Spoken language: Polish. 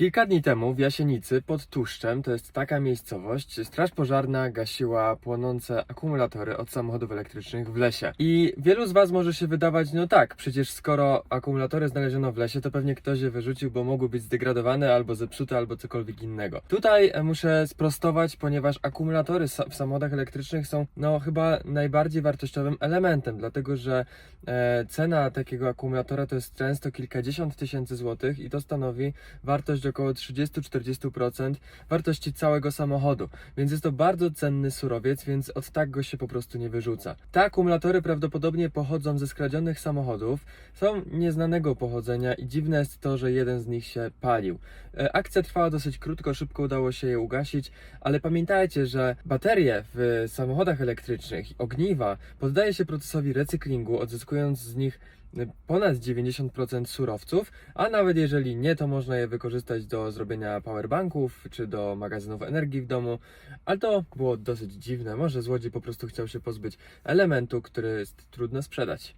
Kilka dni temu w Jasienicy pod Tuszczem, to jest taka miejscowość, straż pożarna gasiła płonące akumulatory od samochodów elektrycznych w lesie. I wielu z Was może się wydawać, no tak, przecież skoro akumulatory znaleziono w lesie, to pewnie ktoś je wyrzucił, bo mogły być zdegradowane albo zepsute, albo cokolwiek innego. Tutaj e, muszę sprostować, ponieważ akumulatory w samochodach elektrycznych są, no chyba najbardziej wartościowym elementem, dlatego że e, cena takiego akumulatora to jest często kilkadziesiąt tysięcy złotych i to stanowi wartość około 30-40% wartości całego samochodu, więc jest to bardzo cenny surowiec, więc od tak go się po prostu nie wyrzuca. Te akumulatory prawdopodobnie pochodzą ze skradzionych samochodów, są nieznanego pochodzenia i dziwne jest to, że jeden z nich się palił. E, Akcja trwała dosyć krótko, szybko udało się je ugasić, ale pamiętajcie, że baterie w samochodach elektrycznych ogniwa poddaje się procesowi recyklingu, odzyskując z nich ponad 90% surowców, a nawet jeżeli nie, to można je wykorzystać do zrobienia powerbanków czy do magazynów energii w domu, ale to było dosyć dziwne. Może złodziej po prostu chciał się pozbyć elementu, który jest trudno sprzedać.